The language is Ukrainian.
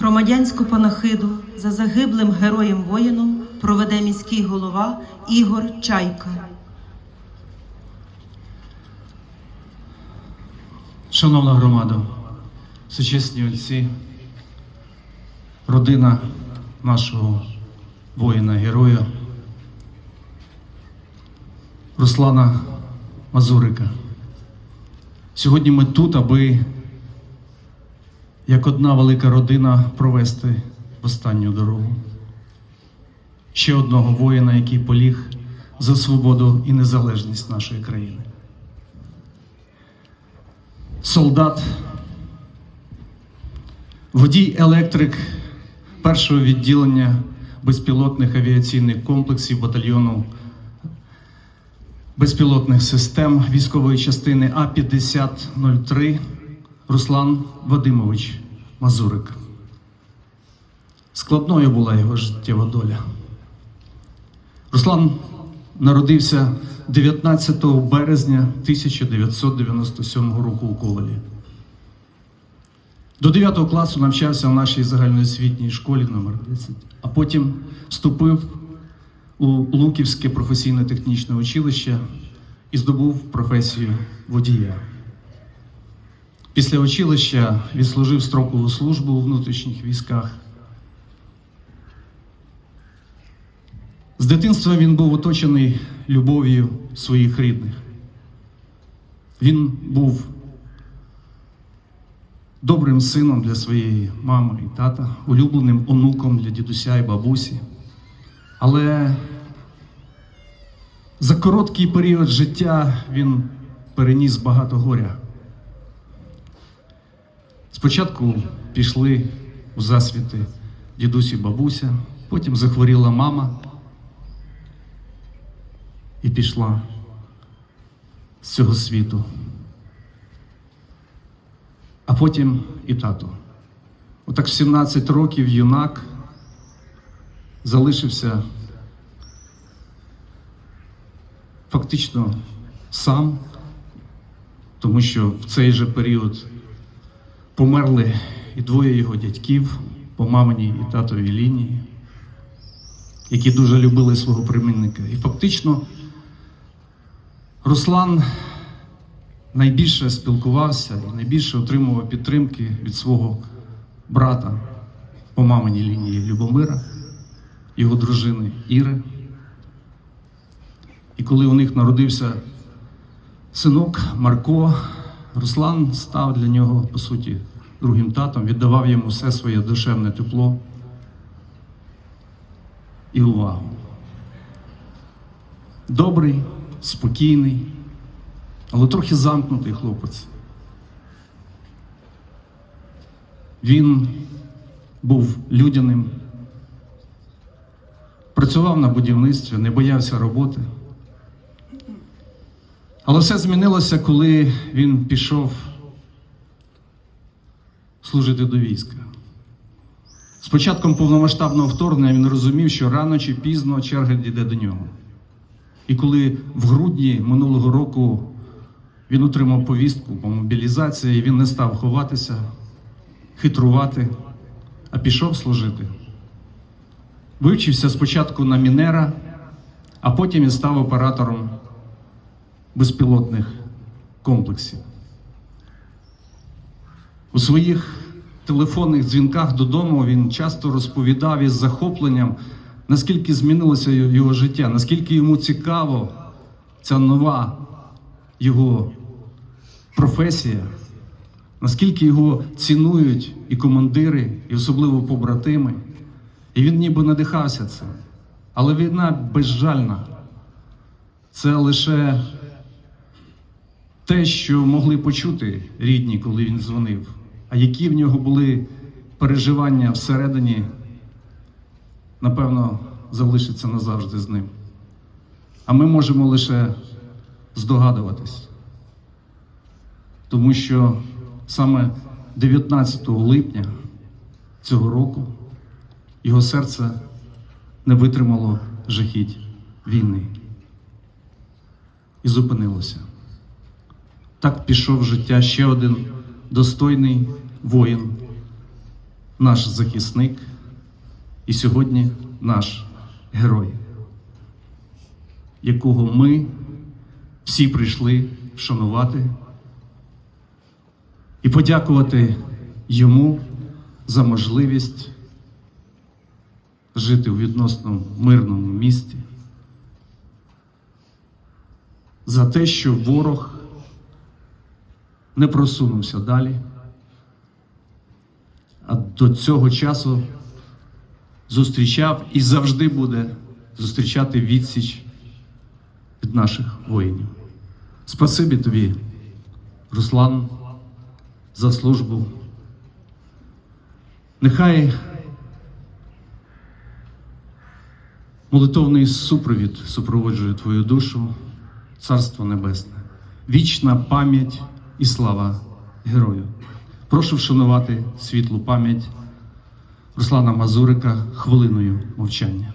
Громадянську панахиду за загиблим героєм воїном проведе міський голова Ігор Чайка. Шановна громада, сучасні отці, родина нашого воїна-героя Руслана Мазурика. Сьогодні ми тут, аби як одна велика родина провести в останню дорогу. Ще одного воїна, який поліг за свободу і незалежність нашої країни солдат, водій електрик першого відділення безпілотних авіаційних комплексів батальйону безпілотних систем військової частини А-5003 Руслан Вадимович Мазурик. Складною була його життєва доля. Руслан народився 19 березня 1997 року у Ковалі. До 9 класу навчався в нашій загальноосвітній школі номер 10, а потім вступив у Луківське професійно-технічне училище і здобув професію водія. Після училища відслужив строкову службу у внутрішніх військах. З дитинства він був оточений любов'ю своїх рідних. Він був добрим сином для своєї мами і тата, улюбленим онуком для дідуся і бабусі. Але за короткий період життя він переніс багато горя. Спочатку пішли у засвіти дідусь і бабуся, потім захворіла мама і пішла з цього світу. А потім і тато. Отак в 17 років юнак залишився фактично сам, тому що в цей же період померли і двоє його дядьків по маминій і татовій лінії, які дуже любили свого племінника. І фактично Руслан найбільше спілкувався і найбільше отримував підтримки від свого брата по маминій лінії Любомира, його дружини Іри. І коли у них народився синок Марко, Руслан став для нього, по суті, другим татом, віддавав йому все своє душевне тепло і увагу. Добрий, спокійний, але трохи замкнутий хлопець. Він був людяним, працював на будівництві, не боявся роботи. Але все змінилося, коли він пішов служити до війська. З початком повномасштабного вторгнення він розумів, що рано чи пізно черга дійде до нього. І коли в грудні минулого року він отримав повістку по мобілізації, він не став ховатися, хитрувати, а пішов служити. Вивчився спочатку на мінера, а потім і став оператором безпілотних комплексів. У своїх телефонних дзвінках додому він часто розповідав із захопленням, наскільки змінилося його життя, наскільки йому цікаво ця нова його професія, наскільки його цінують і командири, і особливо побратими. І він ніби надихався цим. Але війна безжальна. Це лише те, що могли почути рідні, коли він дзвонив, а які в нього були переживання всередині, напевно, залишиться назавжди з ним. А ми можемо лише здогадуватись, тому що саме 19 липня цього року його серце не витримало жахіть війни і зупинилося. Так пішов в життя ще один достойний воїн, наш захисник і сьогодні наш герой, якого ми всі прийшли вшанувати і подякувати йому за можливість жити у відносно мирному місті, за те, що ворог не просунувся далі, а до цього часу зустрічав і завжди буде зустрічати відсіч від наших воїнів. Спасибі тобі, Руслан, за службу. Нехай молитовний супровід супроводжує твою душу, Царство Небесне, вічна пам'ять і слава герою. Прошу вшанувати світлу пам'ять Руслана Мазурика хвилиною мовчання.